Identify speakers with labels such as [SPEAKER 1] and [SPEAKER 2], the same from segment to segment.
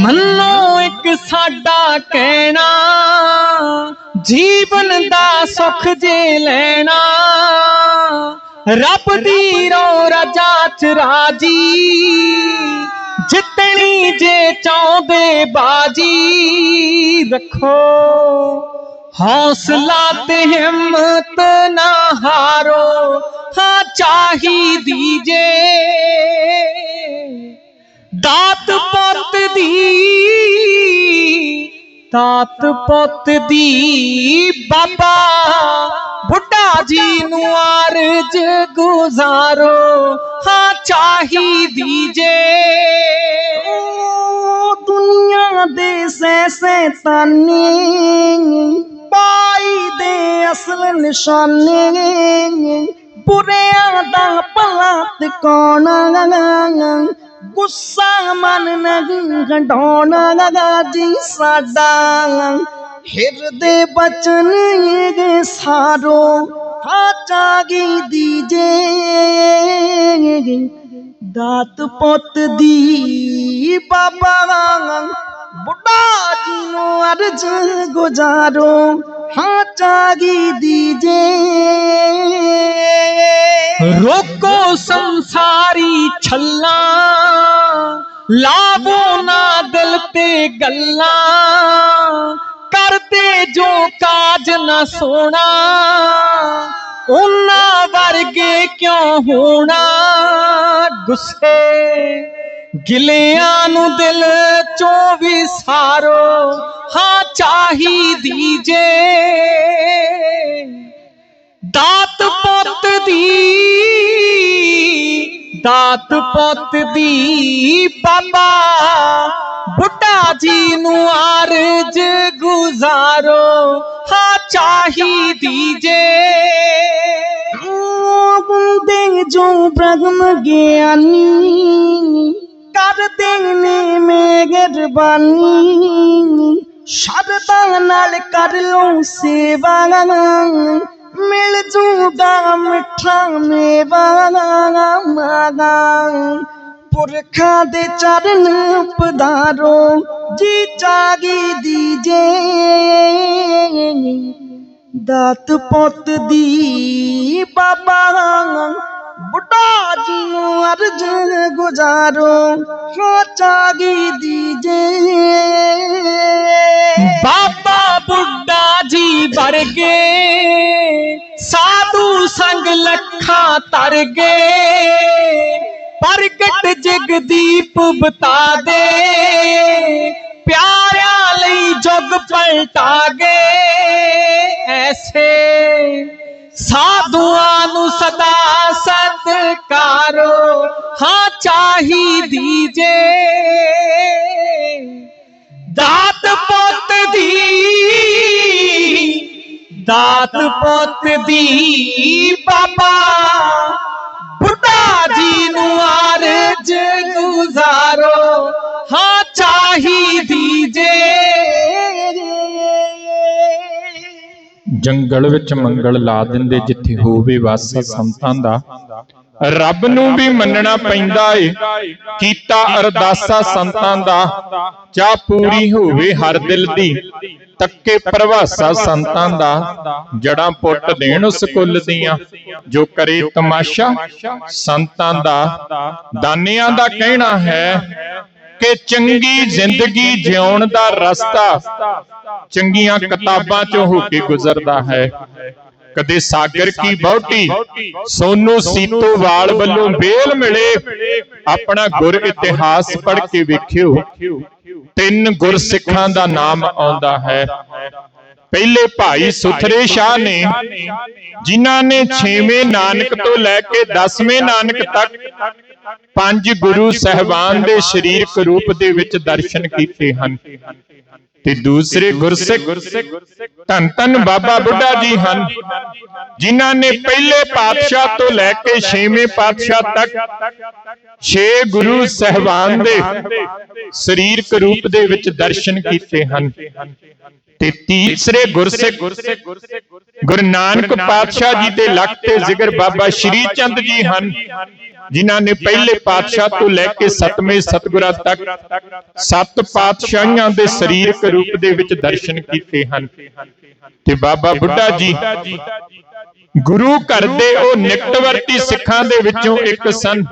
[SPEAKER 1] ਮੰਨੋ ਇੱਕ ਸਾਡਾ ਕਹਿਣਾ, ਜੀਵਨ ਦਾ ਸੁਖ ਜੇ ਲੈਣਾ। ਰੱਬ ਦੀ ਰੋ ਰਜਾ ਚ ਰਾਜੀ, ਜਿੱਤਣੀ ਜੇ ਚਾਹੁੰਦੇ ਬਾਜੀ। ਰੱਖੋ। ਹੌਸਲਾ ਤੇ ਹਿੰਮਤ ਨਾ ਹਾਰੋ ਹਾਂ ਚਾਹੀਦੀ ਜੇ ਦਾਤ ਪੁੱਤ ਦੀ ਦਾਤ ਪੁੱਤ ਦੀ ਬਾਬਾ ਬੁੱਢਾ ਜੀ ਨੂੰ ਅਰਜ ਗੁਜ਼ਾਰੋ ਹਾਂ ਚਾਹੀਦੀ ਜੇ
[SPEAKER 2] ਓ ਦੁਨੀਆ ਦੇ ਸੈ ਸੈਤਾਨੀ ਪਾਈ ਦੇ ਅਸਲ ਨਿਸ਼ਾਨੇ ਬੁਰਿਆਂ ਦਾ ਭਲਾ ਤਿਕਾਉਣਾ ਗੁੱਸਾ ਮਨ ਨਹੀਂ ਗੰਢਾਉਣਾ ਜੀ ਸਾਡਾ ਹਿਰਦੇ ਬਚਨ ਇਹ ਸਾਰੋ ਹਾਂ ਚਾਗੀ ਦੀਜੇ ਦਾਤ ਪੁੱਤ ਦੀ ਬਾਬਾ ਬੁੱਢਾ ਜੀ ਨੂੰ ਅਰਜ ਗੁਜ਼ਾਰੋ ਹਾਂ ਚਾਗੀ ਦੀਜੇ
[SPEAKER 1] ਰੋਕੋ ਸੰਸਾਰੀ ਛੱਲਾ ਲਾਵੋ ਨਾ ਦਿਲ ਤੇ ਗੱਲਾਂ ਕਰਦੇ ਜੋ ਕਾਜ ਨਾ ਸੋਣਾ ਉਹਨਾਂ ਵਰਗੇ ਕਿਉਂ ਹੋਣਾ ਗੁੱਸੇ ਗਿਲਿਆਂ ਨੂੰ ਦਿਲ ਚੋਂ ਵਿਸਾਰੋ ਹਾਂ ਚਾਹੀਦੀ ਜੇ। ਦਾਤ ਪੁੱਤ ਦੀ, ਦਾਤ ਪੁੱਤ ਦੀ ਬਾਬਾ, ਬੁੱਢਾ ਜੀ ਨੂੰ ਅਰਜ ਗੁਜ਼ਾਰੋ, ਹਾਂ ਚਾਹੀਦੀ ਜੇ।
[SPEAKER 2] ਓ ਬੰਦੇ ਜੋ ਬ੍ਰਹਮ ਗਿਆਨੀ। ਕਰਦੇ ਨੇ ਮਿਹਰਬਾਨੀ ਸ਼ਰਧਾ ਨਾਲ ਕਰ ਲੋ ਸੇਵਾ ਮਿਲ ਜੂਗਾ ਮਿੱਠਾ ਮੇਵਾ ਮਾਗਾ ਪੁਰਖਾਂ ਦੇ ਚਰਨ ਪਧਾਰੋ ਜੀ ਚਾਗੀ ਦੀਜੇ ਦਾਤ ਪੁੱਤ ਦੀ ਬਾਬਾ ਬੁੱਢਾ ਜੀ ਨੂੰ ਅਰਜ ਗੁਜ਼ਾਰੋ ਹਾਂ ਚਾਗੀ ਦੀਜੇ
[SPEAKER 1] ਬਾਬਾ ਬੁੱਢਾ ਜੀ ਵਰਗੇ ਸਾਧੂ ਸੰਗ ਲੱਖਾਂ ਤਰ ਗਏ ਪ੍ਰਗਟ ਜਗਦੀਪ ਬਤਾ ਦੇ ਪਿਆਰਿਆਂ ਲਈ ਜੁਗ ਪਲਟਾ ਗਏ ਐਸੇ ਸਾਧੂਆਂ ਨੂੰ ਸਦਾ ਸਤਕਾਰੋ ਹਾਂ ਚਾਹੀਦੀ ਜੇ। ਦਾਤ ਪੁੱਤ ਦੀ ਦਾਤ ਪੁੱਤ ਦੀ ਬਾਬਾ
[SPEAKER 3] ਜੰਗਲ ਵਿੱਚ ਮੰਗਲ ਲਾ ਦਿੰਦੇ, ਜਿੱਥੇ ਹੋਵੇ ਵਾਸ ਸੰਤਾਂ ਦਾ। ਰੱਬ ਨੂੰ ਵੀ ਮੰਨਣਾ ਪੈਂਦਾ ਏ ਕੀਤਾ ਅਰਦਾਸਾ ਸੰਤਾਂ ਦਾ। ਚਾਹ ਪੂਰੀ ਹੋਵੇ ਹਰ ਦਿਲ ਦੀ, ਤੱਕੇ ਪ੍ਰਵਾਸਾ ਸੰਤਾਂ ਦਾ। ਜੜਾਂ ਪੁੱਟ ਦੇਣ ਉਸ ਕੁੱਲ ਦੀਆਂ, ਜੋ ਕਰੇ ਤਮਾਸ਼ਾ ਸੰਤਾਂ ਦਾ। ਦਾਨਿਆਂ ਦਾ ਕਹਿਣਾ ਹੈ ਕਿ ਚੰਗੀ ਜ਼ਿੰਦਗੀ ਜਿਉਣ ਦਾ ਰਸਤਾ ਚੰਗੀਆਂ ਕਿਤਾਬਾਂ ਚੋਂ ਹੋ ਕੇ ਗੁਜ਼ਰਦਾ ਹੈ। ਕਦੇ ਸਾਗਰ ਕੀ ਬਹੁਟੀ ਸੋਨੂ ਸੀਤੋਵਾਲ ਵੱਲੋਂ ਬੇਲ ਮਿਲੇ, ਆਪਣਾ ਗੁਰ ਇਤਿਹਾਸ ਪੜ੍ਹ ਕੇ ਵੇਖਿਓ। ਤਿੰਨ ਗੁਰਸਿੱਖਾਂ ਦਾ ਨਾਮ ਆਉਂਦਾ ਹੈ। ਪਹਿਲੇ ਭਾਈ ਸੁਥਰੇ ਸ਼ਾਹ ਨੇ, ਜਿਨ੍ਹਾਂ ਨੇ 6ਵੇਂ ਨਾਨਕ ਤੋਂ ਲੈ ਕੇ 10ਵੇਂ ਨਾਨਕ ਤੱਕ ਪੰਜ ਗੁਰੂ ਸਹਿਬਾਨ ਦੇ ਸਰੀਰਕ ਰੂਪ ਦੇ ਵਿੱਚ ਦਰਸ਼ਨ ਕੀਤੇ ਹਨ। ਤੇ ਦੂਸਰੇ ਗੁਰਸਿੱਖ ਧੰਨ ਧੰਨ ਬਾਬਾ ਬੁੱਢਾ ਜੀ ਹਨ ਜਿਨ੍ਹਾਂ ਨੇ ਪਹਿਲੇ ਪਾਤਸ਼ਾਹ ਤੋਂ ਲੈ ਕੇ ਛੇਵੇਂ ਪਾਤਸ਼ਾਹ ਤੱਕ ਛੇ ਗੁਰੂ ਸਹਿਬਾਨ ਦੇ ਸਰੀਰਕ ਰੂਪ ਦੇ ਵਿੱਚ ਦਰਸ਼ਨ ਕੀਤੇ ਹਨ। ਤੇ ਤੀਸਰੇ ਗੁਰਸਿੱਖ ਗੁਰੂ ਨਾਨਕ ਪਾਤਸ਼ਾਹ ਜੀ ਦੇ ਲਖ ਤੇ ਜ਼ਿਕਰ ਬਾਬਾ ਸ਼੍ਰੀ ਚੰਦ ਜੀ ਹਨ। ਜਿਨ੍ਹਾਂ ਨੇ ਪਹਿਲੇ ਪਾਤਸ਼ਾਹ ਤੋਂ ਲੈ ਕੇ ਸਤਵੇਂ ਸਤਿਗੁਰਾਂ ਤੱਕ ਸੱਤ ਪਾਤਸ਼ਾਹੀਆਂ ਦੇ ਸਰੀਰਕ ਰੂਪ ਦੇ ਵਿੱਚ ਦਰਸ਼ਨ ਕੀਤੇ ਹਨ। ਤੇ ਬਾਬਾ ਬੁੱਢਾ ਜੀ ਗੁਰੂ ਘਰ ਦੇ ਉਹ ਨਿਕਟਵਰਤੀ ਸਿੱਖਾਂ ਦੇ ਵਿੱਚੋਂ ਇੱਕ ਸਨ।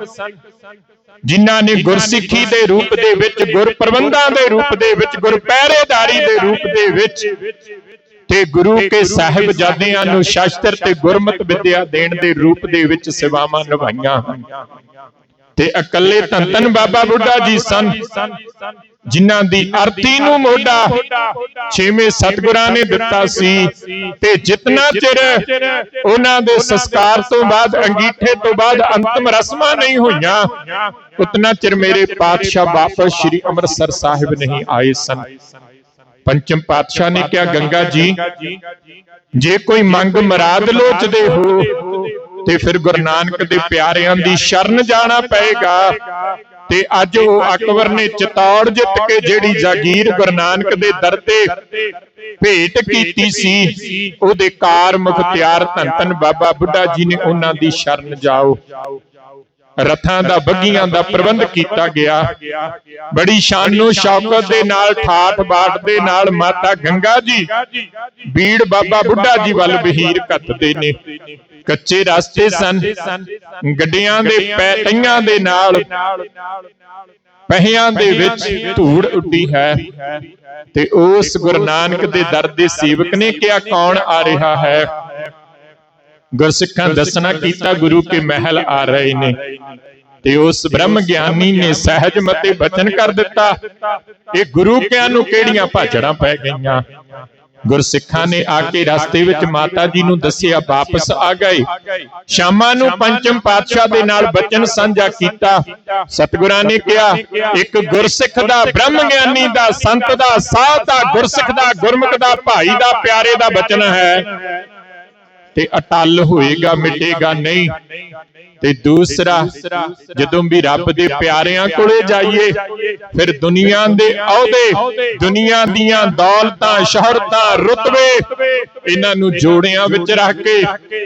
[SPEAKER 3] ਜਿਨ੍ਹਾਂ ਨੇ ਗੁਰਸਿੱਖੀ ਦੇ ਰੂਪ ਦੇ ਵਿੱਚ ਗੁਰ ਪ੍ਰਬੰਧਾਂ ਦੇ ਰੂਪ ਦੇ ਵਿੱਚ ਗੁਰ ਪਹਿਰੇਦਾਰੀ ਦੇ ਰੂਪ ਦੇ ਵਿੱਚ ਤੇ ਗੁਰੂ ਕੇ ਸਾਹਿਬਜ਼ਾਦਿਆਂ ਨੂੰ ਸ਼ਾਸਤਰ ਤੇ ਗੁਰਮਤ ਵਿਦਿਆ ਦੇਣ ਦੇ ਰੂਪ ਦੇ ਵਿੱਚ ਸੇਵਾਵਾਂ ਨਿਭਾਈਆਂ। ਤੇ ਇਕੱਲੇ ਧੰਨ ਧੰਨ ਬਾਬਾ ਬੁੱਢਾ ਜੀ ਸਨ। ਜਿਨ੍ਹਾਂ ਦੀ ਅਰਥੀ ਨੂੰ ਮੋਢਾ ਛੇਵੇਂ ਸਤਿਗੁਰਾਂ ਨੇ ਦਿੱਤਾ ਸੀ ਤੇ ਜਿਤਨਾ ਚਿਰ ਉਹਨਾਂ ਦੇ ਸੰਸਕਾਰ ਤੋਂ ਬਾਅਦ ਅੰਗੀਠੇ ਤੋਂ ਬਾਅਦ ਅੰਤਮ ਰਸਮਾਂ ਨਹੀਂ ਹੋਈਆਂ। ਉਤਨਾ ਚਿਰ ਮੇਰੇ ਪਾਤਸ਼ਾਹ ਵਾਪਸ ਸ੍ਰੀ ਅੰਮ੍ਰਿਤਸਰ ਸਾਹਿਬ ਨਹੀਂ ਆਏ ਸਨ। ਪੰਚਮ ਪਾਤਸ਼ਾਹ ਨੇ ਕਿਹਾ ਗੰਗਾ ਜੀ ਜੇ। ਕੋਈ ਮੰਗ ਮਰਾਦ ਲੋਚਦੇ ਹੋ ਤੇ ਫਿਰ ਗੁਰੂ ਨਾਨਕ ਦੇ ਪਿਆਰਿਆਂ ਦੀ ਸ਼ਰਨ ਜਾਣਾ ਪਏਗਾ। ਤੇ ਅੱਜ ਉਹ ਅਕਬਰ ਨੇ ਚਤੌੜ ਜਿੱਤ ਕੇ ਜਿਹੜੀ ਜਾਗੀਰ ਗੁਰੂ ਨਾਨਕ ਦੇ ਦਰ ਤੇ ਭੇਟ ਕੀਤੀ ਸੀ ਉਹਦੇ ਕਾਰ ਮੁਖਤਿਆਰ ਧੰਨ ਧੰਨ ਬਾਬਾ ਬੁੱਢਾ ਜੀ ਨੇ ਉਹਨਾਂ ਦੀ ਸ਼ਰਨ ਜਾਓ। ਰਥਾਂ ਦਾ ਬੱਗੀਆਂ ਦਾ ਪ੍ਰਬੰਧ ਕੀਤਾ ਗਿਆ। ਬੜੀ ਸ਼ਾਨੋ ਸ਼ੌਕਤ ਦੇ ਨਾਲ ਠਾਠ ਬਾਟ ਦੇ ਨਾਲ ਮਾਤਾ ਗੰਗਾ ਜੀ। ਬੀੜ ਬਾਬਾ ਬੁੱਢਾ ਜੀ ਵੱਲ ਬਹੀਰ ਕੱਤਦੇ ਨੇ। ਕੱਚੇ ਰਸਤੇ ਸਨ। ਗੱਡੀਆਂ ਦੇ ਪੈਟੀਆਂ ਦੇ ਨਾਲ। ਪਹਿਆਂ ਦੇ ਵਿੱਚ ਧੂੜ ਉੱਡੀ ਹੈ। ਤੇ ਉਸ ਗੁਰੂ ਨਾਨਕ ਦੇ ਦਰ ਦੇ ਸੇਵਕ ਨੇ ਕਿਹਾ ਕੌਣ ਆ ਰਿਹਾ ਹੈ? ਗੁਰਸਿੱਖਾਂ ਦੱਸਣਾ ਕੀਤਾ ਗੁਰੂ ਕੇ ਮਹਿਲ ਆ ਰਹੇ ਨੇ। ਤੇ ਉਸ ਬ੍ਰਹਮ ਗਿਆਨੀ ਨੇ ਸਹਿਜ ਮਤੇ ਬਚਨ ਕਰ ਦਿੱਤਾ। ਇਹ ਗੁਰੂ ਕਿਆਂ ਨੂੰ ਕਿਹੜੀਆਂ ਭਾਜੜਾਂ ਪੈ ਗਈਆਂ? ਗੁਰਸਿੱਖਾਂ ਨੇ ਆ ਕੇ ਰਸਤੇ ਵਿੱਚ ਮਾਤਾ ਜੀ ਨੂੰ ਦੱਸਿਆ ਵਾਪਸ ਆ ਗਏ। ਸ਼ਾਮਾਂ ਨੂੰ ਪੰਚਮ ਪਾਤਸ਼ਾਹ ਦੇ ਨਾਲ ਬਚਨ ਸਾਂਝਾ ਕੀਤਾ। ਸਤਿਗੁਰਾਂ ਨੇ ਕਿਹਾ ਇੱਕ ਗੁਰਸਿੱਖ ਦਾ ਬ੍ਰਹਮ ਗਿਆਨੀ ਦਾ ਸੰਤ ਦਾ ਸਾਧ ਦਾ ਗੁਰਸਿੱਖ ਦਾ ਗੁਰਮੁਖ ਦਾ ਭਾਈ ਦਾ ਪਿਆਰੇ ਦਾ ਬਚਨ ਹੈ। ਤੇ ਅਟਲ ਹੋਏਗਾ ਮਿਟੇਗਾ ਨਹੀਂ। ਤੇ ਦੂਸਰਾ ਜਦੋਂ ਵੀ ਰੱਬ ਦੇ ਪਿਆਰਿਆਂ ਕੋਲੇ ਜਾਈਏ ਫਿਰ ਦੁਨੀਆ ਦੇ ਅਹੁਦੇ ਦੁਨੀਆ ਦੀਆਂ ਦੌਲਤਾਂ ਸ਼ਹਰਤਾਂ ਰੁਤਬੇ। ਇਹਨਾਂ ਨੂੰ ਜੋੜਿਆਂ ਵਿੱਚ ਰੱਖ ਕੇ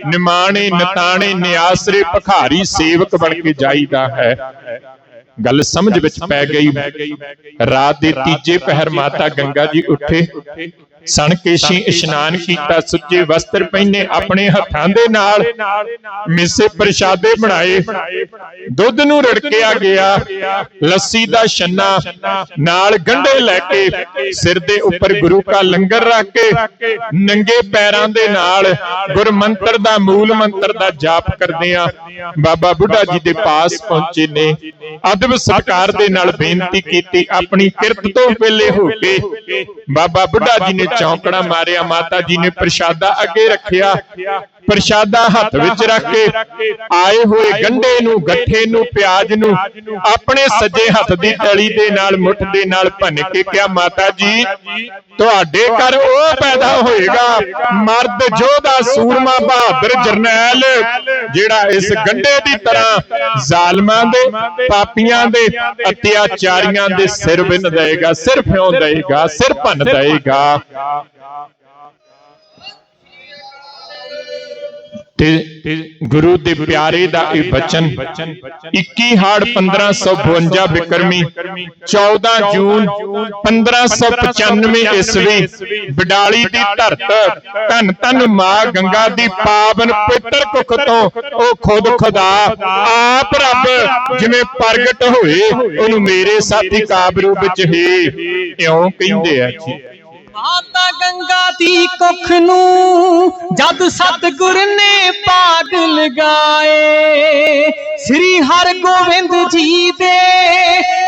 [SPEAKER 3] ਨਿਮਾਣੇ ਨਤਾਣੇ ਨਿਆਸਰੇ ਭਖਾਰੀ ਸੇਵਕ ਬਣ ਕੇ ਜਾਈਦਾ ਹੈ। ਗੱਲ ਸਮਝ ਵਿੱਚ ਪੈ ਗਈ। ਰਾਤ ਦੇ ਤੀਜੇ ਪਹਿਰ ਮਾਤਾ ਗੰਗਾ ਜੀ ਉੱਠੇ। ਸਣਕੇਸ਼ੀ ਇਸ਼ਨਾਨ ਕੀਤਾ ਸੁੱਚੇ ਵਸਤਰ ਪਹਿਨੇ ਆਪਣੇ ਹੱਥਾਂ ਦੇ ਨਾਲ ਮਿੱਸੇ ਪ੍ਰਸ਼ਾਦੇ ਬਣਾਏ। ਦੁੱਧ ਨੂੰ ਰੜਕਿਆ ਗਿਆ। ਲੱਸੀ ਦਾ ਛੰਨਾ ਨਾਲ ਗੰਢੇ ਲੈ ਕੇ ਸਿਰ ਦੇ ਉੱਪਰ ਗੁਰੂ ਕਾ ਲੰਗਰ ਰੱਖ ਕੇ ਨੰਗੇ ਪੈਰਾਂ ਦੇ ਨਾਲ ਗੁਰ ਮੰਤਰ ਦਾ ਮੂਲ ਮੰਤਰ ਦਾ ਜਾਪ ਕਰਦੇ ਆ ਬਾਬਾ ਬੁੱਢਾ ਜੀ ਦੇ ਪਾਸ ਪਹੁੰਚੇ ਨੇ। ਅਦਬ ਸਤਕਾਰ ਦੇ ਨਾਲ ਬੇਨਤੀ ਕੀਤੀ ਆਪਣੀ ਕਿਰਤ ਤੋਂ ਵੇਲੇ ਹੋ ਕੇ ਬਾਬਾ ਬੁੱਢਾ ਜੀ ਨੇ ਚੌਂਕੜਾ ਮਾਰਿਆ ਮਾਤਾ ਜੀ ਨੇ ਪ੍ਰਸ਼ਾਦਾ ਅੱਗੇ ਰੱਖਿਆ। ਪ੍ਰਸ਼ਾਦਾ ਹੱਥ ਵਿੱਚ ਰੱਖ ਕੇ ਆਏ ਹੋਏ ਗੰਢੇ ਨੂੰ ਗੱਠੇ ਨੂੰ ਪਿਆਜ਼ ਨੂੰ ਆਪਣੇ ਸੱਜੇ ਹੱਥ ਦੀ ਤਲੀ ਦੇ ਨਾਲ ਮੁੱਠ ਦੇ ਨਾਲ ਭੰਨ ਕੇ ਕਿਹਾ ਮਾਤਾ ਜੀ ਤੁਹਾਡੇ ਘਰ ਉਹ ਪੈਦਾ ਹੋਏਗਾ। ਮਰਦ ਯੋਧਾ ਸੂਰਮਾ ਬਹਾਦਰ ਜਰਨੈਲ ਜਿਹੜਾ ਇਸ ਗੰਢੇ ਦੀ ਤਰ੍ਹਾਂ ਜ਼ਾਲਮਾਂ ਦੇ ਪਾਪੀਆਂ ਦੇ ਅਤਿਆਚਾਰੀਆਂ ਦੇ ਸਿਰ ਵਿੰਨ ਦੇਗਾ ਸਿਰ ਫਿਉਂ ਦੇਗਾ ਸਿਰ ਭੰਨ ਦੇਗਾ ਤੇ ਗੁਰੂ ਦੇ ਪਿਆਰੇ ਦਾ ਇਹ ਬਚਨ 21 ਹਾੜ 1552 ਬਿਕਰਮੀ 14 ਜੂਨ 1595 ਈਸਵੀ ਬਿਡਾਲੀ ਦੀ ਧਰਤ ਧੰਨ ਧੰਨ ਮਾਂ ਗੰਗਾ ਦੀ ਪਾਵਨ ਪਵਿੱਤਰ ਕੁੱਖ ਤੋਂ ਉਹ ਖੁਦ ਖੁਦਾ ਆਪ ਰੱਬ ਜਿਵੇਂ ਪ੍ਰਗਟ ਹੋਏ ਉਹਨੂੰ ਮੇਰੇ ਸਾਥੀ ਕਾਬਰੂ ਵਿੱਚ ਹੀ ਇਉਂ ਕਹਿੰਦੇ ਆ ਜੀ।
[SPEAKER 1] ਮਾਤਾ ਗੰਗਾ ਦੀ ਕੁੱਖ ਨੂੰ ਜਦ ਸਤਗੁਰ ਨੇ ਪਾਗ ਲਗਾਏ, ਸ੍ਰੀ ਹਰਗੋਬਿੰਦ ਜੀ ਦੇ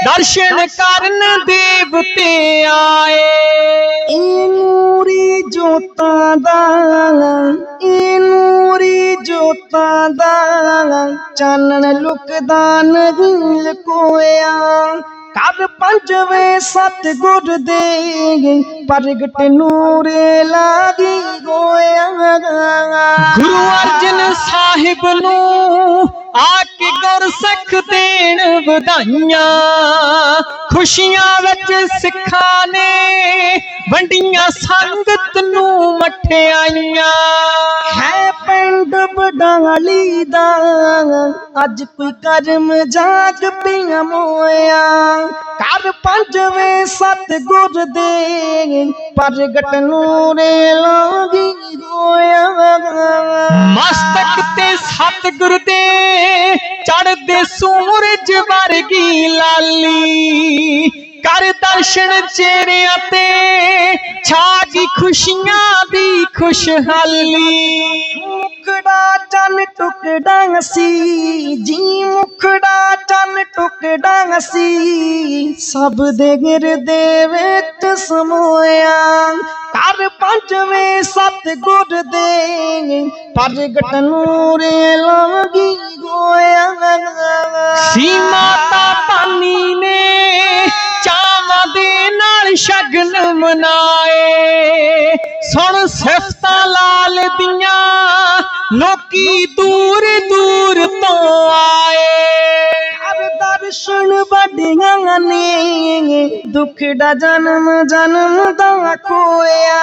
[SPEAKER 1] ਦਰਸ਼ਨ ਕਰਨ ਦੇਵਤੇ ਆਏ।
[SPEAKER 2] ਇਹ ਨੂਰੀ ਜੋਤਾਂ ਦਾ ਇਹ ਨੂਰੀ ਜੋਤਾਂ ਦਾ ਚਾਨਣ ਲੁਕਦਾ ਨਹੀਂ ਲਕੋਇਆ ਕਰ ਪੰਜਵੇਂ ਸਤਿਗੁਰ ਦੇ ਪ੍ਰਗਟ ਨੂਰੇ ਲਾਗੀ ਗੋਇਆ
[SPEAKER 1] ਗੁਰੂ ਅਰਜਨ ਸਾਹਿਬ ਨੂੰ ਆ ਕੇ ਗੁਰਸਿੱਖ ਦੇਣ ਵਧਾਈਆਂ ਖੁਸ਼ੀਆਂ ਵਿੱਚ ਸਿੱਖਾਂ ਨੇ ਵੰਡੀਆਂ ਸੰਗਤ ਨੂੰ ਮਠਿਆਈਆਂ।
[SPEAKER 2] ਹੈ ਪਿੰਡ ਬਡਾਲੀ ਦਾ ਅੱਜ ਕੋਈ ਕਰਮ ਜਾਗ ਪਿਆ ਮੋਇਆ। ਕਰ ਪੰਜਵੇਂ ਸਤ ਗੁਰ ਦੇ ਪ੍ਰਗਟ ਨੂਰੇ ਲਾਗੀ ਹੋਇਆ।
[SPEAKER 1] ਮਸਤਕ ਤੇ ਸਤਿਗੁਰ ਦੇ ਚੜਦੇ ਸੂਰਜ ਵਰਗੀ ਲਾਲੀ। ਕਰ ਦਰਸ਼ਨ ਚਿਹਰਿਆਂ ਤੇ ਛਾ ਗਈ ਖੁਸ਼ੀਆਂ ਦੀ ਖੁਸ਼ਹਾਲੀ।
[SPEAKER 2] ਮੁਖੜਾ ਚੰਨ ਟੁਕੜਾ ਸੀ, ਜੀ ਮੁਖੜਾ ਚੰਨ ਟੁਕੜਾ ਸੀ। ਸਭ ਦੇ ਗਿਰਦੇ ਵਿੱਚ ਸਮੋਇਆ ਕਰ ਪੰਜਵੇਂ ਸਤ ਗੁਰ ਦੇ। ਪ੍ਰਗਟ ਨੂਰੇ ਲਾਗੀ ਗੋਇਆ
[SPEAKER 1] ਸੀ ਮਾਤਾ ਪਾਨੀ ਨੇ ਚਾਵਾਂ ਦੇ ਨਾਲ ਸ਼ਗਨ ਮਨਾਏ। ਸੁਣ ਸਿਫਤਾਂ ਲਾਲ ਦੀਆਂ, ਲੋਕੀ ਦੂਰ ਦੂਰ ਤੋਂ ਆਏ।
[SPEAKER 2] ਕਰ ਦਰਸ਼ਨ ਵੱਡੀਆਂ ਨੇ, ਦੁੱਖ ਜਨਮ ਜਨਮ ਦਾ ਕੋਇਆ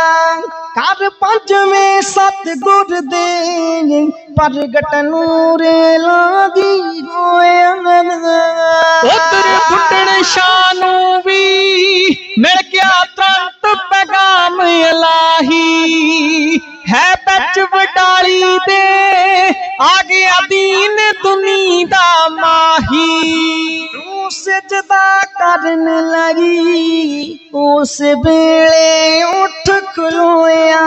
[SPEAKER 2] ਕਰ ਪੰਜਵੇਂ ਸਤ ਗੁਰ ਦੇ ਪ੍ਰਗਟ ਨੂਰੇ ਲਾਗੀ ਹੋਇਆ।
[SPEAKER 1] ਉਧਰ ਫੁੱਟਣ ਸ਼ਾਹ ਨੂੰ ਵੀ ਮਿਲ ਗਿਆ ਤੁਰੰਤ ਪੈਗਾਮ ਇਲਾਹੀ ਹੈ ਵਿੱਚ ਵਡਾਲੀ ਦੇ ਆ ਗਿਆ ਦੀਨ ਦੁਨੀ ਦਾ ਮਾਹੀ
[SPEAKER 2] ਤੂੰ ਸਜਦਾ ਕਰਨ ਲਗੀ। ਉਸ ਵੇਲੇ ਉੱਠ ਖਲੋਇਆ।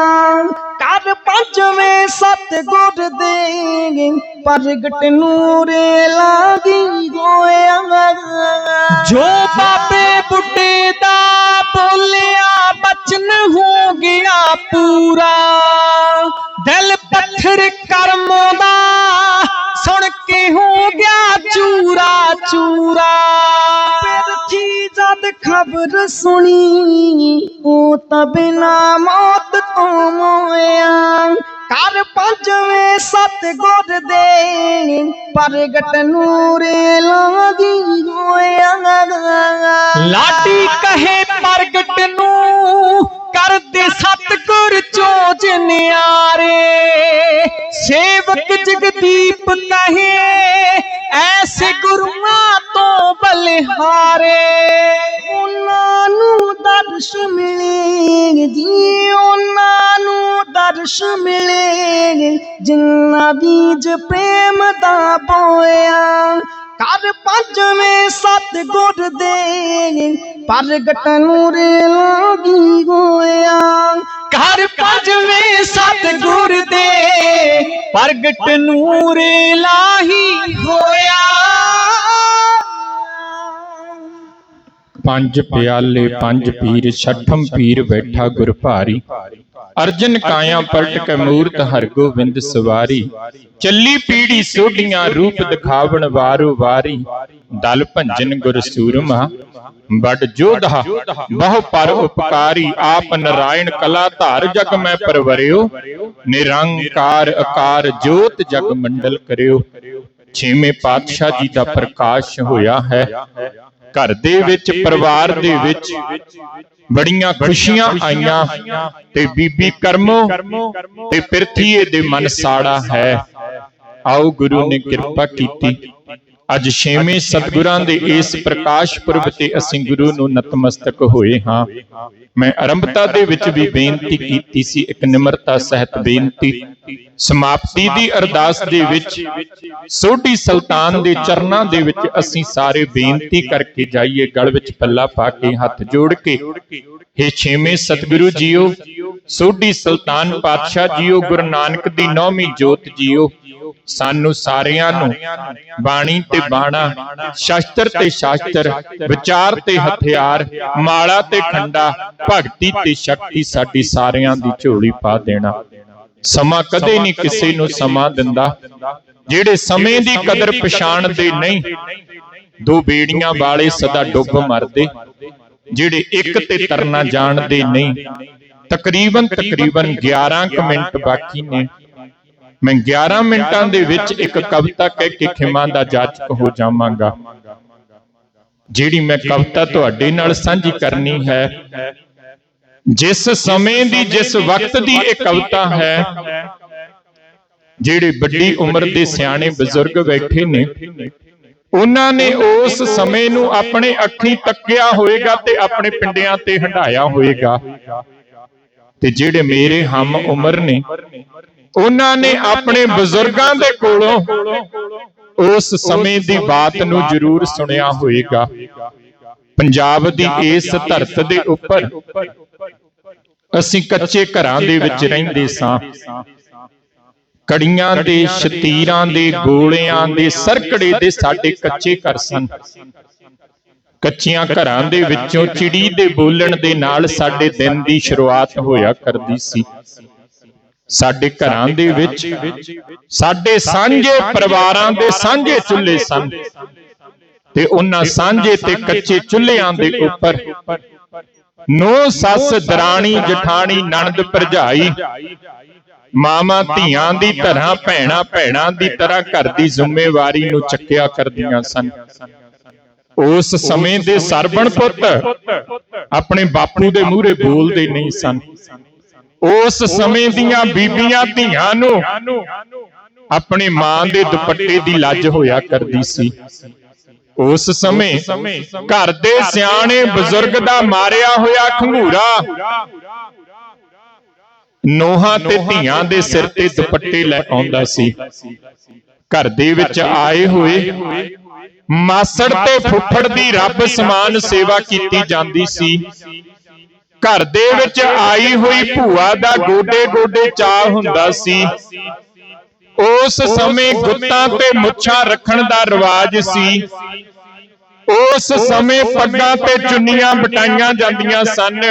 [SPEAKER 2] ਕਰ ਪੰਜਵੇਂ ਸਤ ਗੁਰ ਦੇ ਪ੍ਰਗਟ ਨੂਰੇ ਲਾਗੀ ਹੋਇਆ
[SPEAKER 1] ਜੋ ਬਾਬੇ ਬੁੱਢੇ ਦਾ ਬੋਲਿਆ, ਬਚਨ ਹੋ ਗਿਆ ਪੂਰਾ। ਦਿਲ ਪੱਥਰ ਕਰਮੋਂ ਦਾ ਸੁਣ ਕੇ ਹੋ ਗਿਆ ਚੂਰਾ ਚੂਰਾ
[SPEAKER 2] ਪਰਥੀ ਜਦ ਖਬਰ ਸੁਣੀ, ਉਹ ਤਾਂ ਬਿਨਾ ਮੌਤ ਤੋਂ ਮੋਇਆ। ਕਰ ਪੰਜਵੇਂ ਸਤ ਗੁਰ ਦੇ, ਪ੍ਰਗਟ ਨੂਰੇ ਲਾਗੀ ਹੋਇਆ
[SPEAKER 1] ਲਾਡੀ ਕਹੇ ਪ੍ਰਗਟ ਨੂੰ ਕਰਦੇ ਸਤਗੁਰ ਚੋਜ ਨਿਆਰੇ ਸੇਵਕ ਜਗਦੀਪ ਕਹੇ ਐਸੇ ਗੁਰੂਆਂ ਤੋਂ ਬਲਿਹਾਰੇ
[SPEAKER 2] ਉਹਨਾਂ ਨੂੰ ਦਰਸ਼ ਮਿਲੇ ਜੀ ਉਹਨਾਂ ਨੂੰ ਦਰਸ਼ ਮਿਲੇ ਜਿੰਨਾ ਬੀਜ ਪ੍ਰੇਮ ਦਾ ਬੋਇਆ ਕਰ ਪੰਜਵੇਂ ਸਤ ਗੁਰ ਦੇ ਪ੍ਰਗਟ ਨੂਰੇ ਲਾਗੀ ਹੋਇਆ
[SPEAKER 1] ਘਰ ਪੰਜਵੇਂ ਸਤਗੁਰ ਦੇ ਪ੍ਰਗਟ ਨੂਰ ਲਾਹੀ ਹੋਇਆ
[SPEAKER 3] ਪੰਜ ਪਿਆਲੇ, ਪੰਜ ਪੀਰ, ਛਠਮ ਪੀਰ ਬੈਠਾ ਗੁਰ ਭਾਰੀ। ਅਰਜਨ ਕਾਇਆ ਪਲਟ ਕੇ ਮੂਰਤ ਹਰ ਗੋਬਿੰਦ ਸਵਾਰੀ। ਚੱਲੀ ਪੀੜੀ ਸੋਢੀਆਂ ਰੂਪ ਦਿਖਾਵਣ ਵਾਰੋ ਵਾਰੀ ਦਲ ਭੰਜਨ ਗੁਰ ਸੂਰਮਾ। ਬੜ ਜੋਧਾ। ਬਹੁ ਪਰ ਉਪਕਾਰੀ। ਆਪ ਨਰਾਇਣ ਕਲਾ ਧਾਰ ਜਗ ਮੈਂ ਪਰਵਰਿਓ। ਨਿਰੰਕਾਰ ਆਕਾਰ ਜੋਤ ਜਗ ਮੰਡਲ ਕਰਿਓ। ਛੇਵੇਂ ਪਾਤਸ਼ਾਹ ਜੀ ਦਾ ਪ੍ਰਕਾਸ਼ ਹੋਇਆ ਹੈ। ਘਰ ਦੇ ਵਿੱਚ ਪਰਿਵਾਰ ਦੇ ਵਿੱਚ ਬੜੀਆਂ ਖੁਸ਼ੀਆਂ ਆਈਆਂ ਤੇ ਬੀਬੀ ਕਰਮੋ ਤੇ ਪਿਰਥੀਏ ਦੇ ਮਨ ਸਾੜਾ ਹੈ। ਆਓ ਗੁਰੂ ਨੇ ਕਿਰਪਾ ਕੀਤੀ। ਅੱਜ ਛੇਵੇਂ ਸਤਿਗੁਰਾਂ ਦੇ ਇਸ ਪ੍ਰਕਾਸ਼ ਪੁਰਬ ਤੇ ਅਸੀਂ ਗੁਰੂ ਨੂੰ ਨਤਮਸਤਕ ਹੋਏ ਹਾਂ। ਮੈਂ ਆਰੰਭਤਾ ਦੇ ਵਿੱਚ ਵੀ ਬੇਨਤੀ ਕੀਤੀ ਸੀ ਇੱਕ ਨਿਮਰਤਾ ਸਹਿਤ ਬੇਨਤੀ। ਸਮਾਪਤੀ ਦੀ ਅਰਦਾਸ ਦੇ ਵਿੱਚ ਸੋਢੀ ਸੁਲਤਾਨ ਦੇ ਚਰਨਾਂ ਦੇ ਵਿੱਚ ਅਸੀਂ ਸਾਰੇ ਬੇਨਤੀ ਕਰਕੇ ਜਾਈਏ ਗਲ ਵਿੱਚ ਪੱਲਾ ਪਾ ਕੇ ਹੱਥ ਜੋੜ ਕੇ हे ਛੇਵੇਂ ਸਤਿਗੁਰੂ ਜੀਓ ਸੋਢੀ ਸੁਲਤਾਨ ਪਾਤਸ਼ਾਹ ਜੀਓ ਗੁਰੂ ਨਾਨਕ ਦੀ ਨੌਵੀਂ ਜੋਤ ਜੀਓ। ਸਾਨੂੰ ਸਾਰਿਆਂ ਨੂੰ ਬਾਣੀ ਤੇ ਬਾਣਾ ਸ਼ਾਸਤਰ ਤੇ ਸ਼ਾਸਤਰ ਵਿਚਾਰ ਤੇ ਹਥਿਆਰ ਮਾਲਾ ਤੇ ਖੰਡਾ ਭਗਤੀ ਤੇ ਸ਼ਕਤੀ ਸਾਡੀ ਸਾਰਿਆਂ ਦੀ ਝੋਲੀ ਪਾ ਦੇਣਾ। ਸਮਾਂ ਕਦੇ ਨਹੀਂ ਕਿਸੇ ਨੂੰ ਸਮਾਂ ਦਿੰਦਾ। ਜਿਹੜੇ ਸਮੇਂ ਦੀ ਕਦਰ ਪਛਾਣਦੇ ਨਹੀਂ ਦੋ ਬੇੜੀਆਂ ਵਾਲੇ ਸਦਾ ਡੁੱਬ ਮਰਦੇ। ਜਿਹੜੇ ਇੱਕ ਤੇ ਤਰਨਾ ਜਾਣਦੇ ਨਹੀਂ। ਤਕਰੀਬਨ ਤਕਰੀਬਨ 11 ਕੁ ਮਿੰਟ ਬਾਕੀ ਨੇ। ਮੈਂ 11 ਮਿੰਟਾਂ ਦੇ ਵਿੱਚ ਇੱਕ ਕਵਿਤਾ ਕਹਿ ਕੇ ਖਿਮਾ ਦਾ ਜਾਚਕ ਹੋ ਜਾਵਾਂਗਾ। ਜਿਹੜੀ ਮੈਂ ਕਵਿਤਾ ਤੁਹਾਡੇ ਨਾਲ ਸਾਂਝੀ ਕਰਨੀ ਹੈ, ਜਿਸ ਸਮੇਂ ਦੀ, ਜਿਸ ਵਕਤ ਦੀ ਇਹ ਕਵਿਤਾ ਹੈ, ਜਿਹੜੇ ਵੱਡੀ ਉਮਰ ਦੇ ਸਿਆਣੇ ਬਜ਼ੁਰਗ ਬੈਠੇ ਨੇ, ਉਹਨਾਂ ਨੇ ਉਸ ਸਮੇਂ ਨੂੰ ਆਪਣੇ ਅੱਖੀ ਤੱਕਿਆ ਹੋਵੇਗਾ ਤੇ ਆਪਣੇ ਪਿੰਡਿਆਂ ਤੇ ਹੰਡਾਇਆ ਹੋਵੇਗਾ ਤੇ ਜਿਹੜੇ ਮੇਰੇ ਹਮ ਉਮਰ ਨੇ ਉਹਨਾਂ ਨੇ ਆਪਣੇ ਬਜ਼ੁਰਗਾਂ ਦੇ ਕੋਲੋਂ ਉਸ ਸਮੇਂ ਦੀ ਬਾਤ ਨੂੰ ਜ਼ਰੂਰ ਸੁਣਿਆ ਹੋਵੇਗਾ। ਪੰਜਾਬ ਦੀ ਇਸ ਧਰਤ ਦੇ ਉੱਪਰ ਅਸੀਂ ਕੱਚੇ ਘਰਾਂ ਦੇ ਵਿੱਚ ਰਹਿੰਦੇ ਸਾਂ। ਕੜੀਆਂ ਦੇ ਸ਼ਤੀਰਾਂ ਦੇ ਗੋਲਿਆਂ ਦੇ ਸਰਕੜੇ ਦੇ ਸਾਡੇ ਕੱਚੇ ਘਰ ਸਨ। ਕੱਚੀਆਂ ਘਰਾਂ ਦੇ ਵਿੱਚੋਂ ਚਿੜੀ ਦੇ ਬੋਲਣ ਦੇ ਨਾਲ ਸਾਡੇ ਦਿਨ ਦੀ ਸ਼ੁਰੂਆਤ ਹੋਇਆ ਕਰਦੀ ਸੀ। ਸਾਡੇ ਘਰਾਂ ਦੇ ਵਿੱਚ ਸਾਡੇ ਸਾਂਝੇ ਪਰਿਵਾਰਾਂ ਦੇ ਸਾਂਝੇ ਚੁੱਲ੍ਹੇ ਸਨ। ਤੇ ਉਹਨਾਂ ਸਾਂਝੇ ਤੇ ਕੱਚੇ ਚੁੱਲ੍ਹਿਆਂ ਦੇ ਉੱਪਰ ਨੋ ਸੱਸ ਦਰਾਣੀ ਜਠਾਣੀ ਨਣਦ ਭਰਜਾਈ ਮਾਮਾ ਧੀਆਂ ਦੀ ਤਰ੍ਹਾਂ ਭੈਣਾ ਭੈਣਾਂ ਦੀ ਤਰ੍ਹਾਂ ਘਰ ਦੀ ਜ਼ਿੰਮੇਵਾਰੀ ਨੂੰ ਚੱਕਿਆ ਕਰਦੀਆਂ ਸਨ। ਉਸ ਸਮੇਂ ਦੇ ਸਰਬਣ ਪੁੱਤ ਆਪਣੇ ਬਾਪੂ ਦੇ ਮੂਹਰੇ ਬੋਲਦੇ ਨਹੀਂ ਸਨ। ਉਸ ਸਮੇਂ ਦੀਆਂ ਬੀਬੀਆਂ ਧੀਆਂ ਨੂੰ ਆਪਣੇ ਮਾਂ ਦੇ ਦੁਪੱਟੇ ਦੀ ਲੱਜ ਹੋਇਆ ਕਰਦੀ ਸੀ। ਉਸ ਸਮੇਂ ਘਰ ਦੇ ਸਿਆਣੇ ਬਜ਼ੁਰਗ ਦਾ ਮਾਰਿਆ ਹੋਇਆ ਖੰਗੂਰਾ। ਨੋਹਾਂ ਤੇ ਧੀਆਂ ਦੇ ਸਿਰ ਤੇ ਦੁਪੱਟੇ ਲੈ ਆਉਂਦਾ ਸੀ। ਘਰ ਦੇ ਵਿੱਚ ਆਏ ਹੋਏ ਮਾਸੜ ਤੇ ਫੁੱਫੜ ਦੀ ਰੱਬ ਸਮਾਨ ਸੇਵਾ ਕੀਤੀ ਜਾਂਦੀ ਸੀ। ਘਰ ਦੇ ਵਿੱਚ ਆਈ ਹੋਈ ਭੂਆ ਦਾ ਗੋਡੇ ਗੋਡੇ ਚਾਹ ਹੁੰਦਾ ਸੀ। ਉਸ ਸਮੇਂ ਗੁੱਤਾਂ ਤੇ ਮੁੱਛਾਂ ਰੱਖਣ ਦਾ ਰਿਵਾਜ ਸੀ। ਉਸ ਸਮੇਂ ਪੱਗਾਂ ਤੇ ਚੁੰਨੀਆਂ ਬਟਾਈਆਂ ਜਾਂਦੀਆਂ ਸਨ।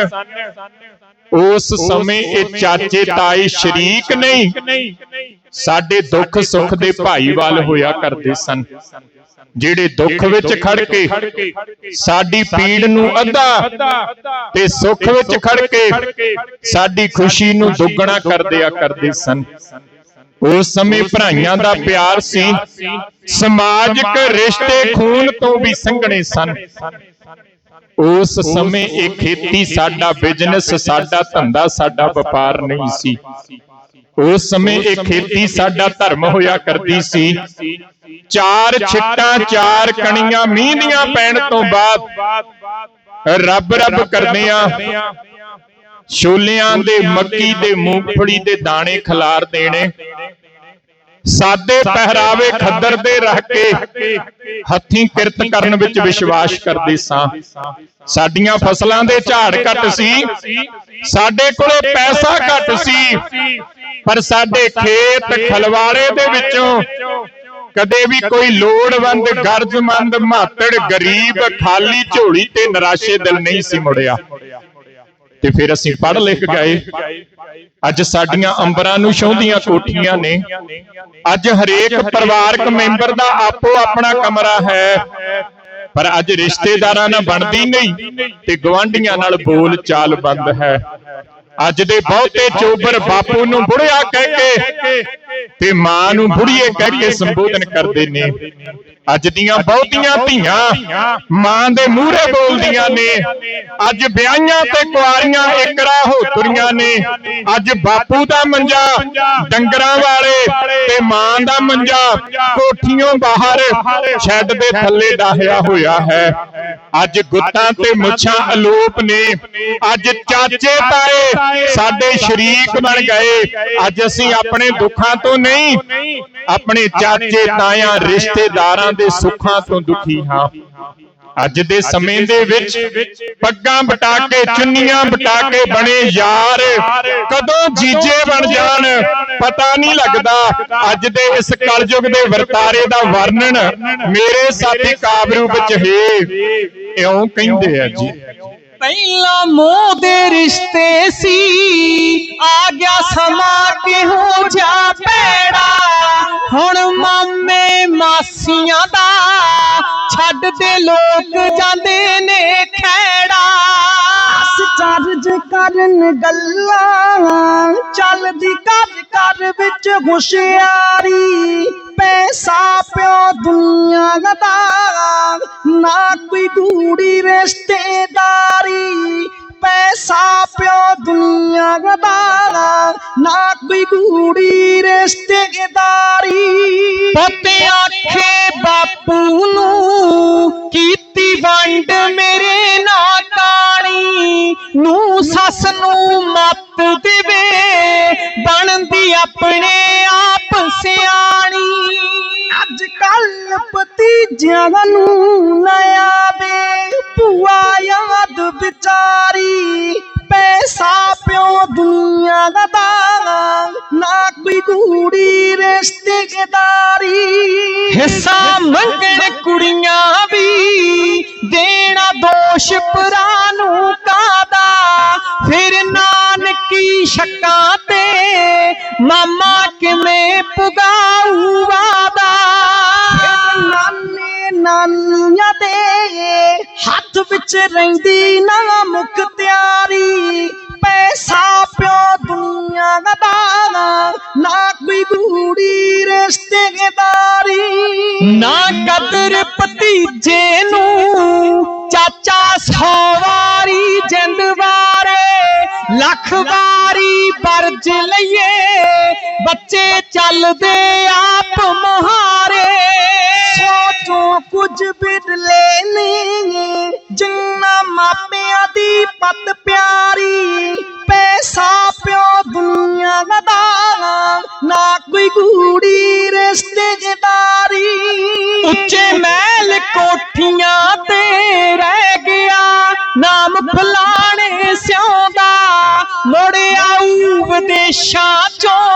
[SPEAKER 3] ਉਸ ਸਮੇਂ ਇਹ ਚਾਚੇ ਤਾਏ ਸ਼ਰੀਕ ਨਹੀਂ। ਸਾਡੇ ਦੁੱਖ ਸੁੱਖ ਦੇ ਭਾਈਵਾਲ ਹੋਇਆ ਕਰਦੇ ਸਨ। ਜਿਹੜੇ ਦੁੱਖ ਵਿੱਚ ਖੜ ਕੇ ਸਾਡੀ ਪੀੜ ਨੂੰ ਅੱਧਾ ਤੇ ਸੁੱਖ ਵਿੱਚ ਖੜ ਕੇ ਸਾਡੀ ਖੁਸ਼ੀ ਨੂੰ ਦੁੱਗਣਾ ਕਰਦਿਆ ਕਰਦੇ ਸਨ। ਉਸ ਸਮੇਂ ਭਰਾਈਆਂ ਦਾ ਪਿਆਰ ਸੀ। ਸਮਾਜਿਕ ਰਿਸ਼ਤੇ ਖੂਨ ਤੋਂ ਵੀ ਸੰਘਣੇ ਸਨ। ਉਸ ਸਮੇਂ ਇਹ ਖੇਤੀ ਸਾਡਾ ਬਿਜ਼ਨਸ ਸਾਡਾ ਧੰਦਾ ਸਾਡਾ ਵਪਾਰ ਨਹੀਂ ਸੀ। ਉਸ ਸਮੇਂ ਇਹ ਖੇਤੀ ਸਾਡਾ ਧਰਮ ਹੋਇਆ ਕਰਦੀ ਸੀ। ਚਾਰ ਛਿੱਟਾਂ ਚਾਰ ਕਣੀਆਂ ਮੀਂਹ ਦੀਆਂ ਪੈਣ ਤੋਂ ਬਾਅਦ ਰੱਬ ਰੱਬ ਕਰਦਿਆਂ ਛੋਲਿਆਂ ਦੇ ਮੱਕੀ ਦੇ ਮੂੰਗਫਲੀ ਦੇ ਦਾਣੇ ਖਿਲਾਰ ਦੇਣੇ ਸਾਦੇ ਪਹਿਰਾਵੇ ਖੱਦਰ ਦੇ ਰੱਖ ਕੇ ਹੱਥੀਂ ਕਿਰਤ ਕਰਨ ਵਿੱਚ ਵਿਸ਼ਵਾਸ ਕਰਦੇ ਸਾਂ। ਸਾਡੀਆਂ ਫਸਲਾਂ ਦੇ ਝਾੜ ਘੱਟ ਸੀ। ਸਾਡੇ ਕੋਲੇ ਪੈਸਾ ਘੱਟ ਸੀ। ਪਰ ਸਾਡੇ ਖੇਤ ਖਲਵਾੜੇ ਦੇ ਵਿੱਚੋਂ ਕਦੇ ਵੀ ਕੋਈ ਲੋੜਵੰਦ ਗਰਜਮੰਦ ਮਾਤੜ ਗਰੀਬ ਖਾਲੀ ਝੋਲੀ ਤੇ ਨਿਰਾਸ਼ੇ ਦਿਲ ਨਹੀਂ ਸੀ ਮੁੜਿਆ। ਤੇ ਫਿਰ ਅਸੀਂ ਪੜ੍ਹ ਲਿਖ ਗਏ। ਅੱਜ ਸਾਡੀਆਂ ਅੰਬਰਾਂ ਨੂੰ ਛੋਹਦੀਆਂ ਕੋਠੀਆਂ ਨੇ। ਅੱਜ ਹਰੇਕ ਪਰਿਵਾਰਕ ਮੈਂਬਰ ਦਾ ਆਪੋ ਆਪਣਾ ਕਮਰਾ ਹੈ। ਪਰ ਅੱਜ ਰਿਸ਼ਤੇਦਾਰਾਂ ਨਾਲ ਬਣਦੀ ਨਹੀਂ ਤੇ ਗਵਾਂਢੀਆਂ ਨਾਲ ਬੋਲ ਚਾਲ ਬੰਦ ਹੈ। ਅੱਜ ਦੇ ਬਹੁਤੇ ਚੋਬਰ ਬਾਪੂ ਨੂੰ ਬੁੜਿਆ ਕਹਿ ਕੇ ਤੇ ਮਾਂ ਨੂੰ ਬੁੜੀਏ ਕਹਿ ਕੇ ਸੰਬੋਧਨ ਕਰਦੇ ਨੇ। ਅੱਜ ਦੀਆਂ ਬਹੁਤੀਆਂ ਧੀਆਂ ਮਾਂ ਦੇ ਮੂਹਰੇ ਬੋਲਦੀਆਂ ਨੇ। ਅੱਜ ਵਿਆਹੀਆਂ ਤੇ ਕੁਆਰੀਆਂ ਇਕਰਾ ਹੋ ਤੁਰੀਆਂ ਨੇ। ਅੱਜ ਬਾਪੂ ਦਾ ਮੰਜਾ ਡੰਗਰਾਂ ਵਾਲੇ ਤੇ ਮਾਂ ਦਾ ਮੰਜਾ ਕੋਠੀਆਂ ਬਾਹਰ ਛੱਡ ਦੇ ਥੱਲੇ ਡਾਹਿਆ ਹੋਇਆ ਹੈ। ਅੱਜ ਗੁੱਤਾਂ ਤੇ ਮੁੱਛਾਂ ਅਲੋਪ ਨੇ। ਅੱਜ ਚਾਚੇ ਤਾਏ ਸਾਡੇ ਸ਼ਰੀਕ ਬਣ ਗਏ। ਅੱਜ ਅਸੀਂ ਆਪਣੇ ਦੁੱਖਾਂ ਤੋਂ ਨਹੀਂ ਆਪਣੇ ਚਾਚੇ ਤਾਇਆਂ ਰਿਸ਼ਤੇਦਾਰਾਂ ਦੇ ਸੁੱਖਾਂ ਤੋਂ ਦੁਖੀ ਹਾਂ। ਅੱਜ ਦੇ ਸਮੇਂ ਦੇ ਵਿੱਚ ਪੱਗਾਂ ਬਟਾ ਕੇ ਚੁੰਨੀਆਂ ਬਟਾ ਕੇ ਬਣੇ ਯਾਰ। ਕਦੋਂ ਜੀਜੇ ਬਣ ਜਾਣ ਪਤਾ ਨਹੀਂ ਲੱਗਦਾ। ਅੱਜ ਦੇ ਇਸ ਕਲਯੁਗ ਦੇ ਵਰਤਾਰੇ ਦਾ ਵਰਣਨ ਮੇਰੇ ਸਾਥੀ ਕਾਬਰੂ ਵਿੱਚ ਹੈ। ਇਉਂ ਕਹਿੰਦੇ ਆ ਜੀ।
[SPEAKER 1] ਪਹਿਲਾ ਮੋਹ ਦੇ ਰਿਸ਼ਤੇ ਸੀ। ਆ ਗਿਆ ਸਮਾਂ ਕਿਹੋ ਜਿਹਾ ਪੈੜਾ ਹੁਣ ਮਾਮੇ ਮਾਸੀਆਂ ਦਾ। ਛੱਡ ਦੇ ਲੋਕ ਜਾਂਦੇ ਨੇ ਖੈੜਾ।
[SPEAKER 2] ਅਸ ਚਰਜ ਕਰਨ ਗੱਲਾਂ ਚੱਲਦੀ ਘਰ ਘਰ ਵਿੱਚ ਹੁਸ਼ਿਆਰੀ ਪੈਸਾ ਪਿਓ ਦੁਨੀਆ ਦਾ ਨਾ ਕੋਈ ਗੂੜੀ ਰਿਸ਼ਤੇਦਾਰੀ ਪੈਸਾ ਪਿਓ ਦੁਨੀਆ ਦਾ ਨਾ ਕੋਈ ਗੂੜੀ ਰਿਸ਼ਤੇਦਾਰੀ
[SPEAKER 1] ਪੁੱਤ ਆਖੇ ਬਾਪੂ ਨੂੰ ਕੀਤੀ ਵੰਡ ਮੇਰੇ ਨਾਲ ਕਾਣੀ ਨੂੰ ਸੱਸ ਨੂੰ ਮੱਤ ਦੇਵੇ ਬਣਦੀ ਆਪਣੇ ਆਪ ਸਿਆਣੀ
[SPEAKER 2] ਅੱਜ ਕੱਲ ਭਤੀਜਿਆਂ ਨੂੰ ਨਇਆ ਵੇ ਭੂਆ ਯਾਦ ਵਿਚਾਰੀ ਪੈਸਾ ਪਿਓ ਦੁਨੀਆ ਦਾ ਨਾ ਕੋਈ ਗੂੜੀ ਰਿਸ਼ਤੇਦਾਰੀ।
[SPEAKER 1] ਹਿੱਸਾ ਮੰਗਣ ਕੁੜੀਆਂ ਵੀ ਦੇਣਾ ਦੋਸ਼ ਭਰਾ ਨੂੰ ਕਾਦਾ ਫਿਰ ਨਾਨਕੀ ਸ਼ੱਕਾਂ ਤੇ ਮਾਮਾ ਕਿਵੇਂ ਪੁਗਾਊ ਵਾਦਾ?
[SPEAKER 2] ਨਾਨੇ ਨਾਨੀਆਂ ਦੇ ਹੱਥ ਵਿੱਚ ਰਹਿੰਦੀ ਨਾ ਮੁਖ ਤਿਆਰੀ ਸਾ ਪਿਓ ਦੁਨੀਆ ਦਾ ਨਾ ਕੋਈ ਗੂੜੀ ਰਿਸ਼ਤੇਦਾਰੀ
[SPEAKER 1] ਨਾ ਕਦਰ ਭਤੀਜੇ ਨੂੰ ਚਾਚਾ ਸੌ ਆਊ ਵਿਦੇਸ਼ਾਂ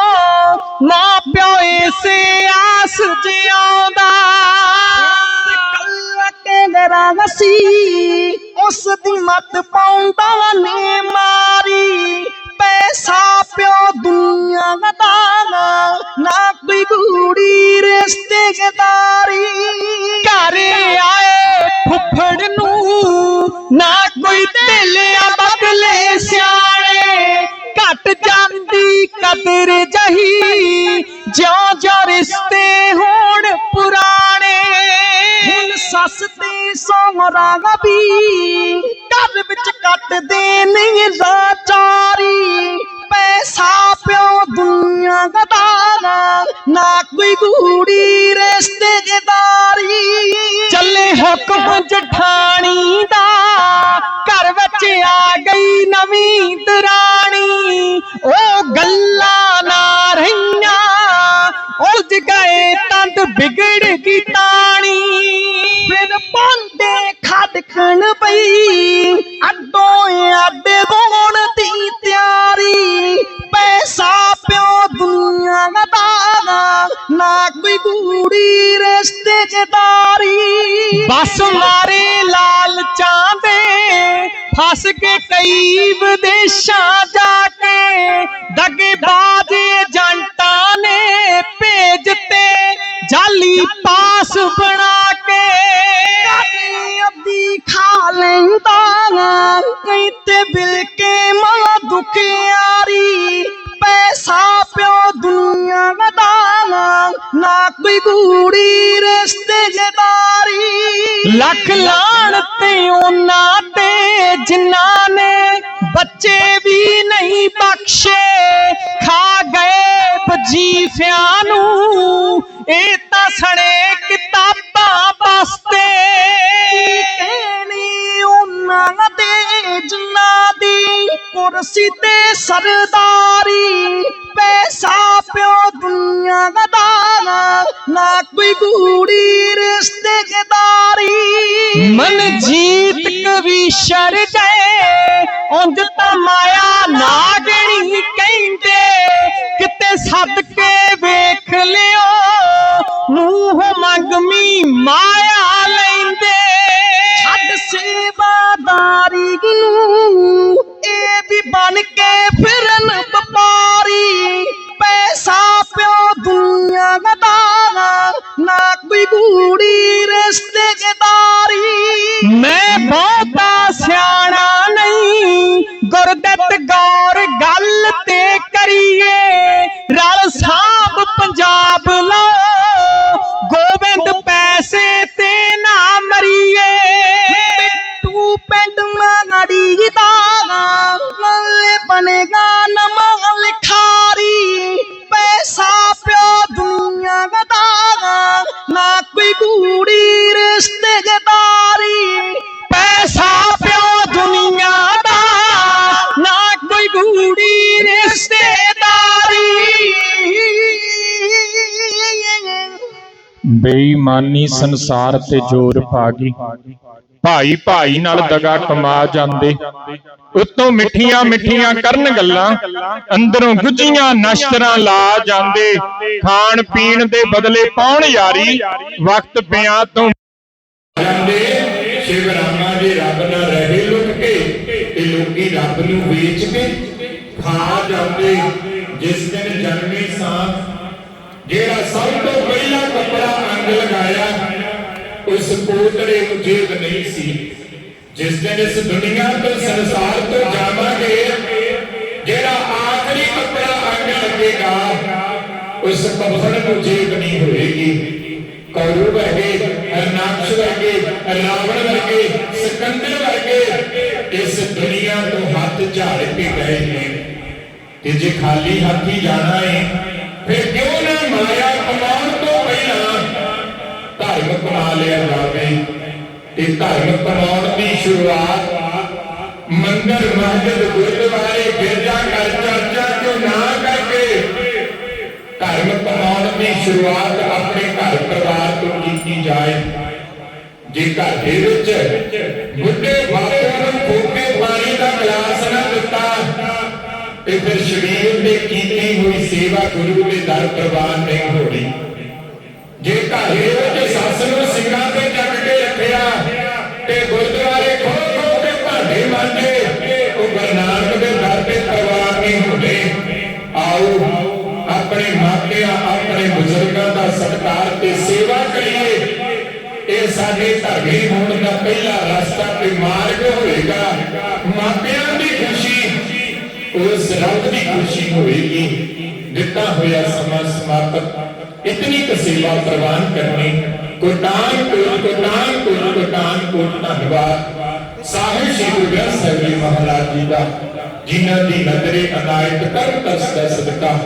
[SPEAKER 2] ਵੀ ਘਰ ਵਿੱਚ ਕੱਟਦੇ ਨੇ ਲਾਚਾਰੀ ਪੈਸਾ ਪਿਓ ਦੁਨੀਆ ਦਾ ਨਾ ਕੋਈ ਗੂੜੀ ਰਿਸ਼ਤੇਦਾਰੀ।
[SPEAKER 1] ਚੱਲੇ ਹੁਕਮ ਜਠਾਣੀ ਦਾ ਘਰ ਵਿੱਚ ਆ ਗਈ ਨਵੀਂ ਦਰਾਣੀ। ਉਹ ਗੱਲਾਂ ਨਾ ਰਹੀਆਂ, ਉਲਝ ਗਏ ਤੰਦ ਵਿਗੜ ਗਈ ਬਸ ਮਾਰੇ ਲਾਲਚਾਂ ਦੇ ਫਸ ਕੇ ਕਈ ਵਿਦੇਸ਼ਾਂ ਜਾ ਕੇ ਦਗੇ ਬਾਜੇ ਜੰਟਾਂ ਨੇ ਭੇਜ ਤੇ ਜਾਲੀ ਪਾਸ ਬਣਾ ਕੇ
[SPEAKER 2] ਕਾਟੀ ਅੱਧੀ ਖਾ ਲੈਂਦਾ ਕਈ ਤੇ ਬਿਲ ਕੇ ਮਾਂ ਦੁਖਿਆਰੀ ਪੈਸਾ ਪਿਓ ਦੁਨੀਆ ਦਾ ਨਾ ਕੋਈ ਗੂੜੀ ਰਿਸ਼ਤੇਦਾਰੀ
[SPEAKER 1] ਲੱਖ ਲਾਣ ਤੇ ਉਹਨਾਂ ਤੇ ਜਿਨ੍ਹਾਂ ਨੇ ਬੱਚੇ ਵੀ ਨਹੀਂ ਬਖਸ਼ੇ, ਖਾ ਗਏ ਵਜੀਫਿਆਂ ਨੂੰ। ਇਹ ਤਾਂ ਸਣੇ ਕਿਤਾਬਾਂ ਵਾਸਤੇ।
[SPEAKER 2] ਕਹਿਣੀ ਉਹਨਾਂ ਦੇ, ਜਿਨ੍ਹਾਂ ਦੀ ਕੁਰਸੀ ਤੇ ਸਰਦਾਰੀ, ਪੈਸਾ ਪਿਓ ਦੁਨੀਆ ਦਾ ਨਾ ਕੋਈ ਗੂੜੀ ਰਿਸ਼ਤੇਦਾਰੀ।
[SPEAKER 1] ਮਨ ਜੀਤ ਕਵੀਸ਼ਰ ਗਏ, ਉਂਝ ਤਾਂ ਮਾਇਆ ਨਾਗਣੀ ਕਹਿੰਦੇ, ਕਿਤੇ ਸੱਦ
[SPEAKER 4] ਬੇਈਮਾਨੀ ਸੰਸਾਰ ਤੇ ਜ਼ੋਰ ਪਾ ਗਈ। ਭਾਈ ਭਾਈ ਨਾਲ ਦਗਾ ਕਮਾ ਜਾਂਦੇ। ਉਤੋਂ ਮਿੱਠੀਆਂ ਮਿੱਠੀਆਂ ਕਰਨ ਗੱਲਾਂ, ਅੰਦਰੋਂ ਗੁੱਝੀਆਂ ਨਸ਼ਤਰਾਂ ਲਾ ਜਾਂਦੇ। ਖਾਣ ਪੀਣ ਦੇ ਬਦਲੇ ਪਾਉਣ ਯਾਰੀ, ਵਕਤ ਪਿਆ ਤੋਂ
[SPEAKER 3] ਜਾਂਦੇ, ਸ਼ਿਵ ਰਾਮਾ ਜੀ ਰੱਬ ਨਾਲ ਰਹੇ ਲੁੱਟ ਕੇ ਤੇ ਲੋਕੀ ਰੱਬ ਨੂੰ ਵੇਚ ਕੇ ਖਾ ਜਾਂਦੇ। ਜਿਸ ਦਿਨ ਜਨਮੇ ਸਾਂ ਜਿਹੜਾ ਸਭ ਤੋਂ ਪਹਿਲਾ ਕੱਪੜਾ ਅੰਗ ਲਗਾਇਆ ਉਸ ਕੋਟੜੇ ਨੂੰ ਜੇਬ ਨਹੀਂ ਸੀ। ਜਿਸ ਦਿਨ ਇਸ ਦੁਨੀਆ ਤੋਂ ਸੰਸਾਰ ਤੋਂ ਜਾਵਾਂਗੇ, ਜਿਹੜਾ ਆਖਰੀ ਕੱਪੜਾ ਅੰਗ ਲੱਗੇਗਾ, ਉਸ ਕਫਨ ਨੂੰ ਜੇਬ ਨਹੀਂ ਹੋਏਗੀ। ਕੌਰਵ ਵਰਗੇ, ਅਰਨਾਕਸ਼ ਵਰਗੇ, ਰਾਵਣ ਵਰਗੇ, ਸਿਕੰਦਰ ਵਰਗੇ, ਇਸ ਦੁਨੀਆ ਤੋਂ ਹੱਥ ਝਾੜ ਕੇ ਗਏ ਨੇ। ਤੇ ਜੇ ਖਾਲੀ ਹੱਥੀ ਜਾਣਾ ਹੈ ਫਿਰ ਕਿਉਂ ਨਾ ਮਾਇਆ ਕਮਾਉਣ ਤੋਂ ਪਹਿਲਾਂ ਧਰਮ ਕਮਾ ਲਿਆ ਜਾਵੇ ਤੇ ਧਰਮ ਕਮਾਉਣ ਦੀ ਸ਼ੁਰੂਆਤ ਮੰਦਰ ਮਸਜਿਦ ਗੁਰਦੁਆਰੇ ਗਿਰਜਾ ਘਰ ਚਰਚਾ ਕਿਉਂ ਨਾ ਕਰਕੇ ਧਰਮ ਕਮਾਉਣ ਦੀ ਸ਼ੁਰੂਆਤ ਆਪਣੇ ਘਰ ਪਰਿਵਾਰ ਤੋਂ ਕੀਤੀ ਜਾਏ। ਜੇ ਘਰ ਦੇ ਵਿੱਚ ਬੁੱਢੇ ਬਾਪੂ ਨੂੰ ਫੋਕੇ ਪਾਣੀ ਦਾ ਗਲਾਸ ਨਾ ਦਿੱਤਾ ਤੇ ਫਿਰ ਸ਼ਰੀਰ ਤੇ ਕੀਤੀ ਹੋਈ ਸੇਵਾ ਗੁਰੂ ਦੇ ਦਰ ਪ੍ਰਵਾਨ ਨਹੀਂ ਹੋਣੀ। ਜੇ ਘਰ ਵਿੱਚ ਸੱਸ ਨੂੰ ਸਿੰਘਾਂ ਤੇ ਚੱਕ ਕੇ ਰੱਖਿਆ ਤੇ ਗੁਰਦੁਆਰੇ ਖੋ ਖੋ ਕੇ ਭਾਂਡੇ ਮਾਂਜੇ, ਉਹ ਗੁਰੂ ਦੇ ਦਰ ਤੇ ਪ੍ਰਵਾਨ ਨਹੀਂ ਹੁੰਦੇ ਆਓ, ਆਪਣੇ ਮਾਪਿਆਂ, ਆਪਣੇ ਬਜ਼ੁਰਗਾਂ ਦਾ ਸਤਿਕਾਰ ਤੇ ਸੇਵਾ ਕਰੀਏ। ਇਹ ਸਾਡੇ ਧਰਮੀ ਹੋਣ ਦਾ ਪਹਿਲਾ ਰਸਤਾ ਤੇ ਮਾਰਗ ਹੋਏਗਾ ਮਾਪਿਆਂ ਦੀ ਖੁਸ਼ੀ ਉਸ ਰੱਬ ਦੀ ਖੁਸ਼ੀ ਹੋਏਗੀ, ਦਿੱਤਾ ਹੋਇਆ ਸਮਾਂ ਸਮਾਪਤ। ਇਤਨੀ ਕੁ ਸੇਵਾ ਪ੍ਰਵਾਨ ਕਰਨੀ ਕੋਟਾਨ ਕੋਟ ਕੋਟਾਨ ਕੋਟ ਕੋਟਾਨ ਕੋਟ ਧੰਨਵਾਦ। ਸਾਹਿਬ ਸ਼੍ਰੀ ਗੁਰੂ ਗ੍ਰੰਥ ਸਾਹਿਬ ਜੀ ਮਹਾਰਾਜ ਜੀ ਦਾ, ਜਿਨ੍ਹਾਂ ਦੀ ਨਜ਼ਰੇ ਅਨਾਇਤ ਕਰਮ ਤਸ ਦਾ ਸਦਕਾ